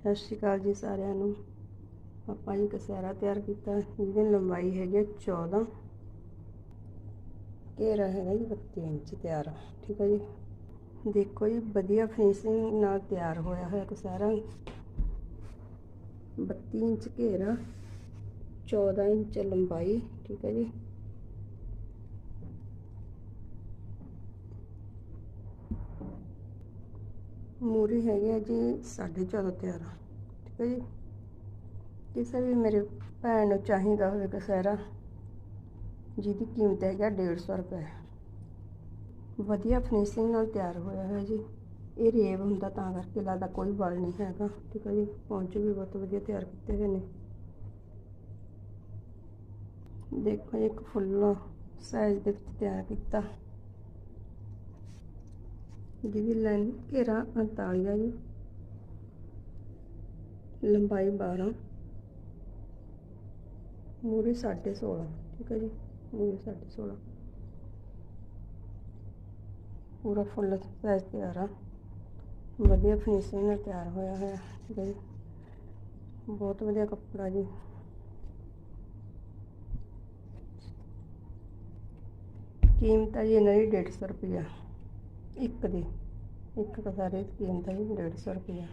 ਸਤਿ ਸ਼੍ਰੀ ਅਕਾਲ ਜੀ ਸਾਰਿਆਂ ਨੂੰ। ਆਪਾਂ ਜੀ ਕਸਹਿਰਾ ਤਿਆਰ ਕੀਤਾ। ਜਿਹਦੀ ਲੰਬਾਈ ਹੈਗੀ ਹੈ 14 ਘੇਰਾ ਹੈਗਾ ਜੀ 32 ਇੰਚ ਤਿਆਰ। ਠੀਕ ਹੈ ਜੀ। ਦੇਖੋ ਜੀ, ਵਧੀਆ ਫਿਨਿਸ਼ਿੰਗ ਨਾਲ ਤਿਆਰ ਹੋਇਆ ਹੋਇਆ ਕਸਹਿਰਾ। 32 ਇੰਚ ਘੇਰਾ 14 ਇੰਚ ਲੰਬਾਈ। ਠੀਕ ਹੈ ਜੀ। ਮੂਰੀ ਹੈਗੇ ਆ ਜੀ 14.5 ਤਿਆਰ ਠੀਕ ਹੈ ਜੀ? ਕਿਸੇ ਵੀ ਮੇਰੇ ਭੈਣ ਨੂੰ ਚਾਹੀਦਾ ਹੋਵੇ ਕਸਹਿਰਾ ਜਿਹਦੀ ਕੀਮਤ ਹੈਗਾ 150 ਰੁਪਏ। ਵਧੀਆ ਫਿਨਿਸ਼ਿੰਗ ਨਾਲ ਤਿਆਰ ਹੋਇਆ ਹੋਇਆ ਜੀ। ਇਹ ਰੇਵ ਹੁੰਦਾ ਤਾਂ ਕਰਕੇ ਲੱਗਦਾ ਕੋਈ ਵਲ ਨਹੀਂ ਹੈਗਾ। ਠੀਕ ਹੈ ਜੀ? ਪਹੁੰਚ ਵੀ ਬਹੁਤ ਵਧੀਆ ਤਿਆਰ ਕੀਤੇ ਹੋਏ ਨੇ। ਦੇਖੋ ਜੀ, ਇੱਕ ਫੁੱਲ ਸਾਈਜ਼ ਦੇ ਵਿੱਚ ਤਿਆਰ ਕੀਤਾ। ਜਿਹਦੀ ਲੈਂਥ ਘੇਰਾ 39 ਹੈ ਜੀ। ਲੰਬਾਈ 12 ਮੂਰੀ 16.5 ਠੀਕ ਹੈ ਜੀ? ਮੂਰੀ 16.5 ਪੂਰਾ ਫੁੱਲ ਸਾਈਜ਼ ਤਿਆਰ ਆ। ਵਧੀਆ ਫਿਨਿਸ਼ਿੰਗ ਨਾਲ ਤਿਆਰ ਹੋਇਆ ਹੋਇਆ, ਠੀਕ ਹੈ ਜੀ? ਬਹੁਤ ਵਧੀਆ ਕੱਪੜਾ ਜੀ। ਕੀਮਤ ਹੈ ਜੀ ਇਹਨਾਂ ਦੀ 150 ਰੁਪਇਆ ਇੱਕ ਦੀ ਇੱਕ ਕਸਾਰੇ ਦੀ ਕੀਮਤ ਹੈ ਜੀ 150 ਰੁਪਇਆ।